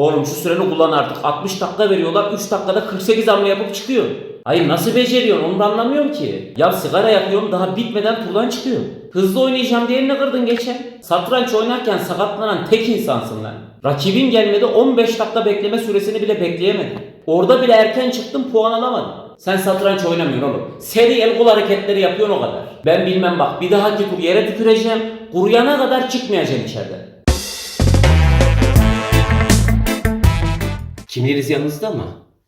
Oğlum şu süreni kullan artık. 60 dakika veriyorlar. 3 dakikada 48 hamle yapıp çıkıyor. Hayır nasıl beceriyorsun onu da anlamıyorum ki. Ya sigara yakıyorum daha bitmeden turdan çıkıyor. Hızlı oynayacağım diye ne kırdın geçen? Satranç oynarken sakatlanan tek insansın lan. Rakibin gelmedi 15 dakika bekleme süresini bile bekleyemedi. Orada bile erken çıktın puan alamadın. Sen satranç oynamıyorsun oğlum. Seri el kol hareketleri yapıyorsun o kadar. Ben bilmem bak bir dahaki tur yere tüküreceğim. Kuruyana kadar çıkmayacaksın içeriden. Kimliğiniz yanınızda mı?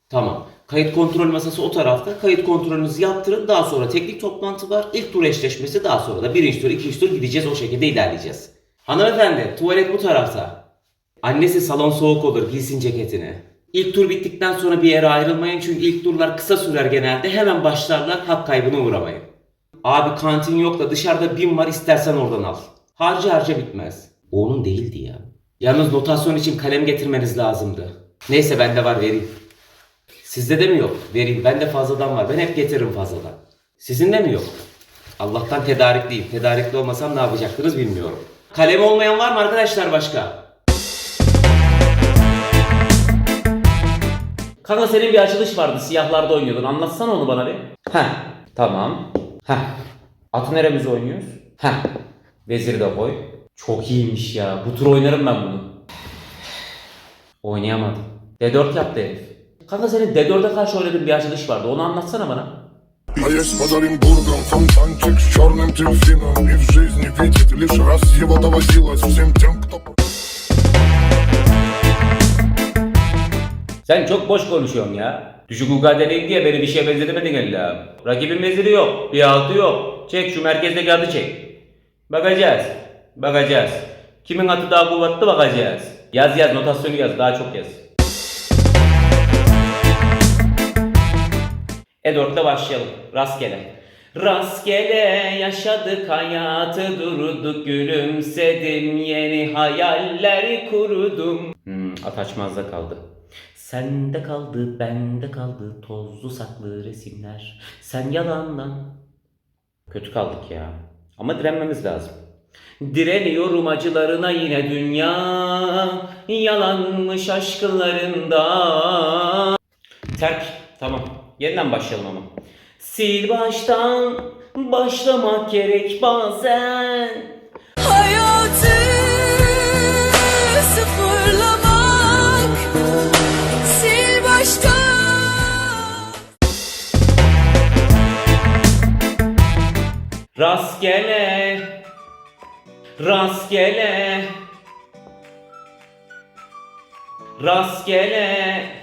Tamam. Kayıt kontrol masası o tarafta. Kayıt kontrolünüzü yaptırın. Daha sonra teknik toplantı var. İlk tur eşleşmesi daha sonra da birinci tur, ikinci tur gideceğiz. O şekilde ilerleyeceğiz. Hanımefendi tuvalet bu tarafta. Annesi salon soğuk olur giysin ceketini. İlk tur bittikten sonra bir yere ayrılmayın çünkü ilk turlar kısa sürer genelde. Hemen başlarlar hak kaybına uğramayın. Abi kantin yok da dışarıda bin var istersen oradan al. Harca harca bitmez. O onun değildi ya. Yalnız notasyon için kalem getirmeniz lazımdı. Neyse bende var vereyim. Sizde de mi yok? Vereyim. Bende fazladan var. Ben hep getiririm fazladan. Sizin de mi yok? Allah'tan tedarikliyim. Tedarikli olmasam ne yapacaktınız bilmiyorum. Kalem olmayan var mı arkadaşlar başka? Kanka senin bir açılış vardı. Siyahlarda oynuyordun. Anlatsana onu bana bir. Heh. Tamam. Heh. Atı neremize oynuyoruz? Heh. Veziri de koy. Çok iyiymiş ya. Bu tur oynarım ben bunu. Oynayamadım. D4 yaptı herif. Kanka senin D4'e karşı oynadığın bir açılış vardı. Onu anlatsana bana. А есть под Оренбургом фонтанчик с черным дельфином И в жизни видит лишь раз его доводилось всем тем, кто... Sen çok boş konuşuyorsun ya. Düşük ukadeleyim diye beni bir şeye benzetemedin illa. Rakibin veziri yok. Bir altı yok. Çek şu merkezdeki adı çek. Bakacağız. Bakacağız. Kimin atı daha kuvvetli bakacağız. Yaz yaz notasyonu yaz daha çok yaz. E4'te başlayalım. Rastgele. Rastgele yaşadık hayatı durduk gülümsedim yeni hayaller kurdum. Hmm, at açmazda kaldı. Sende kaldı, bende kaldı tozlu saklı resimler. Sen yalandan. Kötü kaldık ya. Ama direnmemiz lazım. Direniyorum acılarına yine dünya Yalanmış aşklarında Terk. Tamam. Yeniden başlayalım ama. Sil baştan başlamak gerek bazen. Hayatı sıfırlamak Sil baştan Rastgele. Rastgele. Rastgele.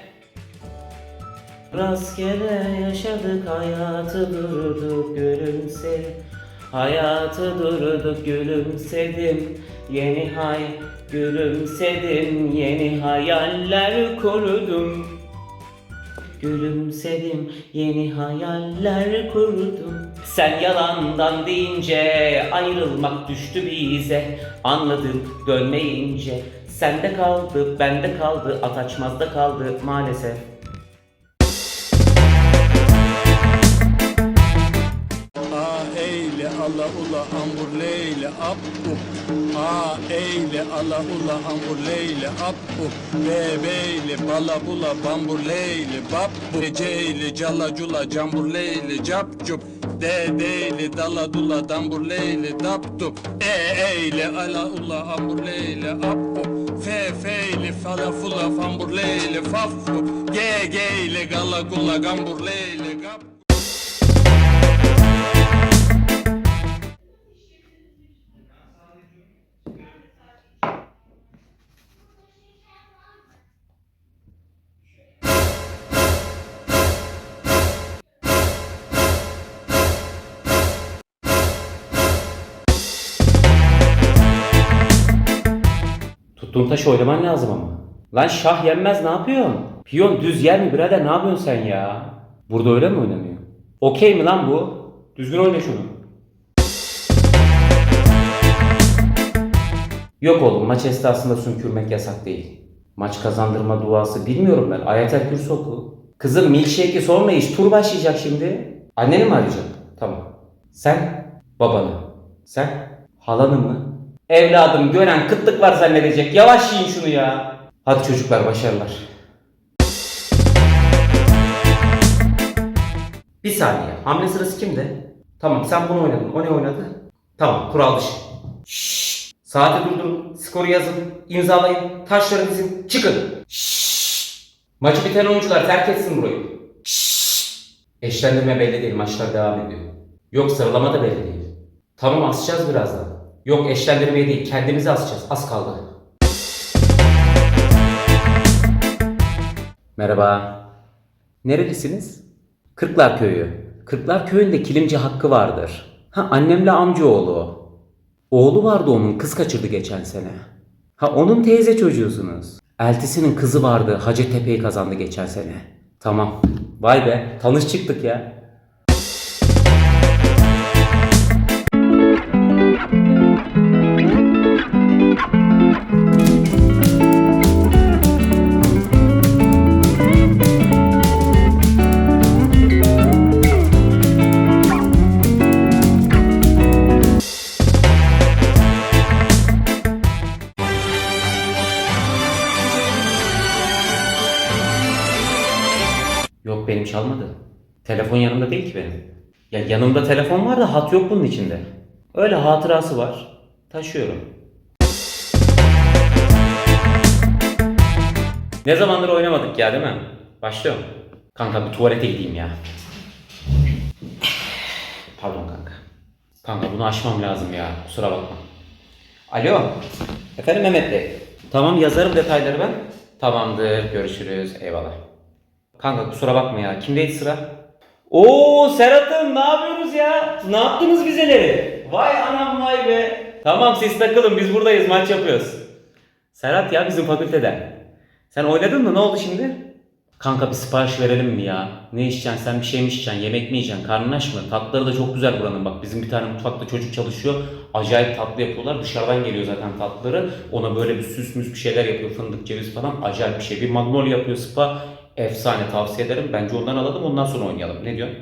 Rastgele yaşadık hayatı durduk gülümsedim. Hayatı durduk gülümsedim. Yeni hay gülümsedim. Yeni hayaller kurdum. Gülümsedim, yeni hayaller kurdum. Sen yalandan deyince ayrılmak düştü bize. Anladım dönmeyince. Sende kaldı, bende kaldı, at açmazda kaldı maalesef. Ala ula ambur leyle up A eyle ala ula ambur leyle up Be beyle bala bula bambur leyle bap bu Ceyle cala cula cambur leyle cap De deyle dala dula dambur leyle dap E eyle ala ula ambur leyle up up Fe feyle fala fula fambur leyle faf Ge geyle gala gula gambur leyle gap Tuttuğun taşı oynaman lazım ama. Lan şah yenmez ne yapıyorsun? Piyon düz yer mi birader ne yapıyorsun sen ya? Burada öyle mi oynanıyor? Okey mi lan bu? Düzgün oyna şunu. Yok oğlum maç esnasında sümkürmek yasak değil. Maç kazandırma duası bilmiyorum ben. Ayetel Kürsü oku. Kızım milkshake'i sorma iş. Tur başlayacak şimdi. Anneni mi arayacaksın? Tamam. Sen babanı. Sen halanı mı? Evladım gören kıtlık var zannedecek. Yavaş yiyin şunu ya. Hadi çocuklar başarılar. Bir saniye. Hamle sırası kimde? Tamam sen bunu oynadın. O ne oynadı? Tamam kural dışı. Şşş. Saati durdurun. Skoru yazın. imzalayın. Taşları dizin. Çıkın. Şşş. Maçı biten oyuncular terk etsin burayı. Şşş. Eşlendirme belli değil. Maçlar devam ediyor. Yok sıralama da belli değil. Tamam asacağız birazdan. Yok eşlendirmeyi değil. Kendimizi asacağız. Az kaldı. Merhaba. Nerelisiniz? Kırklar Köyü. Kırklar Köyü'nde kilimci hakkı vardır. Ha annemle amcaoğlu. Oğlu vardı onun kız kaçırdı geçen sene. Ha onun teyze çocuğusunuz. Eltisinin kızı vardı Hacettepe'yi kazandı geçen sene. Tamam. Vay be tanış çıktık ya. Çalmadı. Telefon yanımda değil ki benim. Ya yanımda telefon var da hat yok bunun içinde. Öyle hatırası var. Taşıyorum. Ne zamandır oynamadık ya değil mi? Başlıyorum. Kanka bir tuvalete gideyim ya. Pardon kanka. Kanka bunu aşmam lazım ya. Kusura bakma. Alo. Efendim Mehmet Bey. Tamam yazarım detayları ben. Tamamdır. Görüşürüz. Eyvallah. Kanka kusura bakma ya. Kimdeydi sıra? Oo Serhat'ım ne yapıyorsunuz ya? Ne yaptınız bizeleri? Vay anam vay be. Tamam siz takılın biz buradayız maç yapıyoruz. Serhat ya bizim fakülteden. Sen oynadın mı ne oldu şimdi? Kanka bir sipariş verelim mi ya? Ne içeceksin sen bir şey mi içeceksin? Yemek mi yiyeceksin? Karnın aç mı? Tatlıları da çok güzel buranın bak. Bizim bir tane mutfakta çocuk çalışıyor. Acayip tatlı yapıyorlar. Dışarıdan geliyor zaten tatlıları. Ona böyle bir süs müs bir şeyler yapıyor. Fındık ceviz falan. Acayip bir şey. Bir magnolia yapıyor spa. Efsane tavsiye ederim. Bence ondan alalım ondan sonra oynayalım. Ne diyorsun?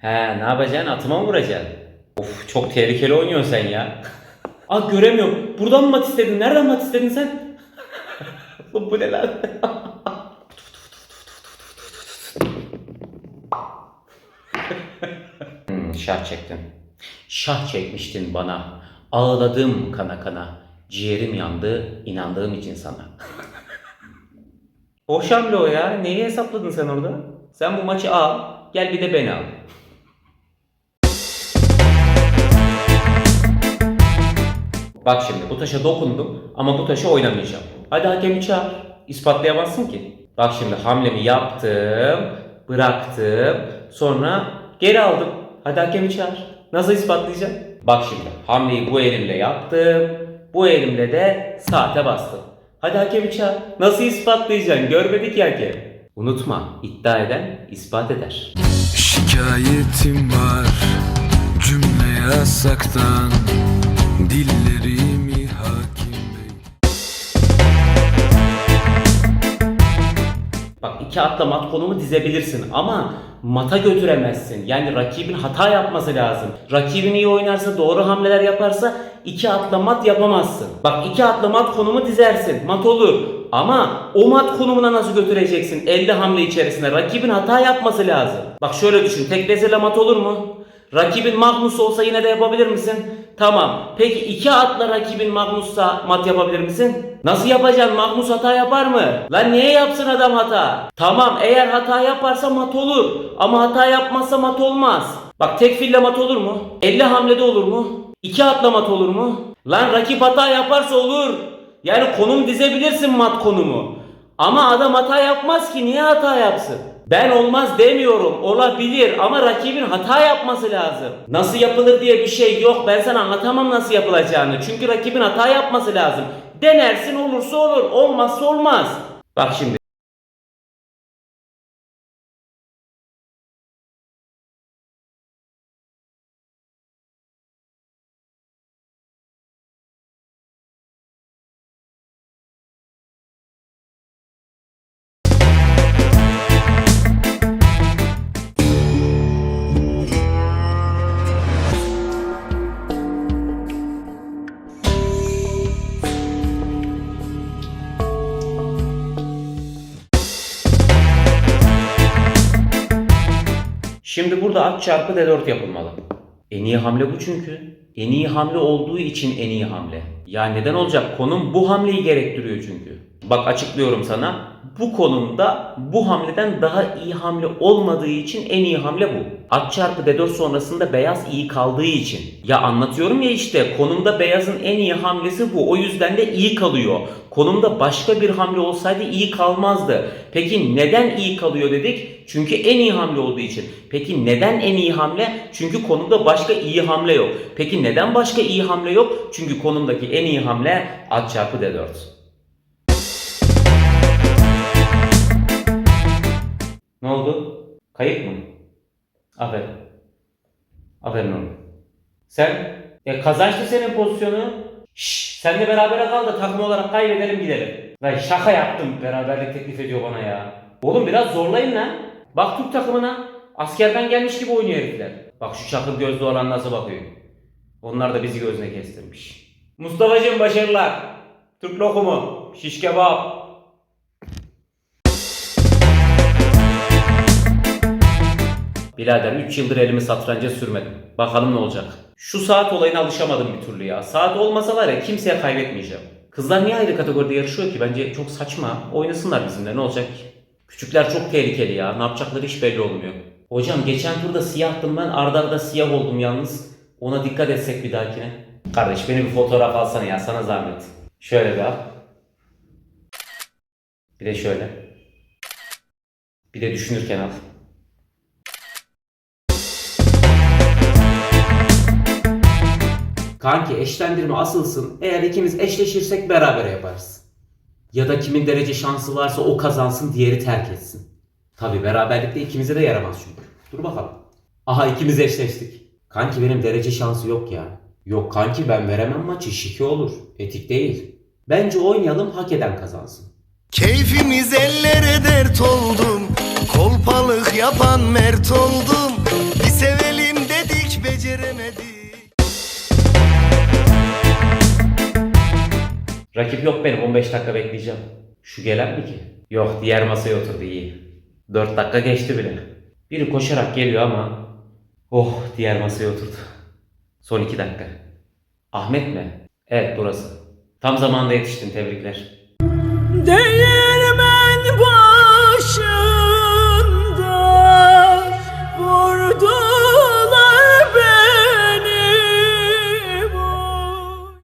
He ne yapacaksın? Atıma mı vuracaksın? Of çok tehlikeli oynuyorsun sen ya. Aa göremiyorum. Buradan mı mat istedin? Nereden mat istedin sen? Oğlum bu ne lan? hmm, şah çektin. Şah çekmiştin bana. Ağladım kana kana. Ciğerim yandı inandığım için sana. Hoş hamle ya. Neyi hesapladın sen orada? Sen bu maçı al. Gel bir de beni al. Bak şimdi bu taşa dokundum ama bu taşı oynamayacağım. Hadi hakemi çağır. İspatlayamazsın ki. Bak şimdi hamlemi yaptım, bıraktım, sonra geri aldım. Hadi hakemi çağır. Nasıl ispatlayacağım? Bak şimdi hamleyi bu elimle yaptım, bu elimle de saate bastım. Hadi hakemi çağır. Nasıl ispatlayacaksın? Görmedik ya hakem. Unutma, iddia eden ispat eder. Şikayetim var cümle yasaktan Dillerimi Atla mat konumu dizebilirsin ama mata götüremezsin. Yani rakibin hata yapması lazım. Rakibin iyi oynarsa doğru hamleler yaparsa iki atla mat yapamazsın. Bak iki atla mat konumu dizersin. Mat olur. Ama o mat konumuna nasıl götüreceksin 50 hamle içerisinde? Rakibin hata yapması lazım. Bak şöyle düşün. Tek vezirle mat olur mu? Rakibin Magnus olsa yine de yapabilir misin? Tamam. Peki iki atla rakibin Magnus'sa mat yapabilir misin? Nasıl yapacaksın? Magnus hata yapar mı? Lan niye yapsın adam hata? Tamam eğer hata yaparsa mat olur. Ama hata yapmazsa mat olmaz. Bak tek fille mat olur mu? 50 hamlede olur mu? İki atla mat olur mu? Lan rakip hata yaparsa olur. Yani konum dizebilirsin mat konumu. Ama adam hata yapmaz ki niye hata yapsın? Ben olmaz demiyorum. Olabilir ama rakibin hata yapması lazım. Nasıl yapılır diye bir şey yok. Ben sana anlatamam nasıl yapılacağını. Çünkü rakibin hata yapması lazım. Denersin olursa olur. Olmazsa olmaz. Bak şimdi. Şimdi burada at çarpı D4 yapılmalı. En iyi hamle bu çünkü. En iyi hamle olduğu için en iyi hamle. Ya neden olacak? Konum bu hamleyi gerektiriyor çünkü. Bak açıklıyorum sana. Bu konumda bu hamleden daha iyi hamle olmadığı için en iyi hamle bu. At çarpı D4 sonrasında beyaz iyi kaldığı için. Ya anlatıyorum ya işte konumda beyazın en iyi hamlesi bu. O yüzden de iyi kalıyor. Konumda başka bir hamle olsaydı iyi kalmazdı. Peki neden iyi kalıyor dedik? Çünkü en iyi hamle olduğu için. Peki neden en iyi hamle? Çünkü konumda başka iyi hamle yok. Peki neden başka iyi hamle yok? Çünkü konumdaki en iyi hamle at çarpı D4. Ne oldu? Kayıp mı? Aferin. Aferin oğlum. Sen? E kazançtı senin pozisyonu. Şşş senle beraber kal da takım olarak kaybedelim gidelim. Lan şaka yaptım beraberlik teklif ediyor bana ya. Oğlum biraz zorlayın lan. Bak Türk takımına. Askerden gelmiş gibi oynuyor herifler. Bak şu çakıl gözlü olan nasıl bakıyor. Onlar da bizi gözüne kestirmiş. Mustafa'cığım başarılar. Türk lokumu. Şiş kebap. Birader 3 yıldır elimi satranca sürmedim. Bakalım ne olacak. Şu saat olayına alışamadım bir türlü ya. Saat olmasa var ya kimseye kaybetmeyeceğim. Kızlar niye ayrı kategoride yarışıyor ki? Bence çok saçma. Oynasınlar bizimle ne olacak ki? Küçükler çok tehlikeli ya. Ne yapacakları hiç belli olmuyor. Hocam geçen turda siyahtım ben. Arda arda siyah oldum yalnız. Ona dikkat etsek bir dahakine. Kardeş beni bir fotoğraf alsana ya sana zahmet. Şöyle bir al. Bir de şöyle. Bir de düşünürken al. Kanki eşlendirme asılsın. Eğer ikimiz eşleşirsek beraber yaparız. Ya da kimin derece şansı varsa o kazansın diğeri terk etsin. Tabi beraberlikte ikimize de yaramaz çünkü. Dur bakalım. Aha ikimiz eşleştik. Kanki benim derece şansı yok ya. Yok kanki ben veremem maçı şike olur. Etik değil. Bence oynayalım hak eden kazansın. Keyfimiz ellere dert oldum Kolpalık yapan mert oldum Bir sevelim dedik beceremedik Rakip yok benim 15 dakika bekleyeceğim. Şu gelen mi ki? Yok diğer masaya oturdu iyi. 4 dakika geçti bile. Biri koşarak geliyor ama oh diğer masaya oturdu. Son 2 dakika. Ahmet mi? Evet burası. Tam zamanında yetiştin tebrikler. Değil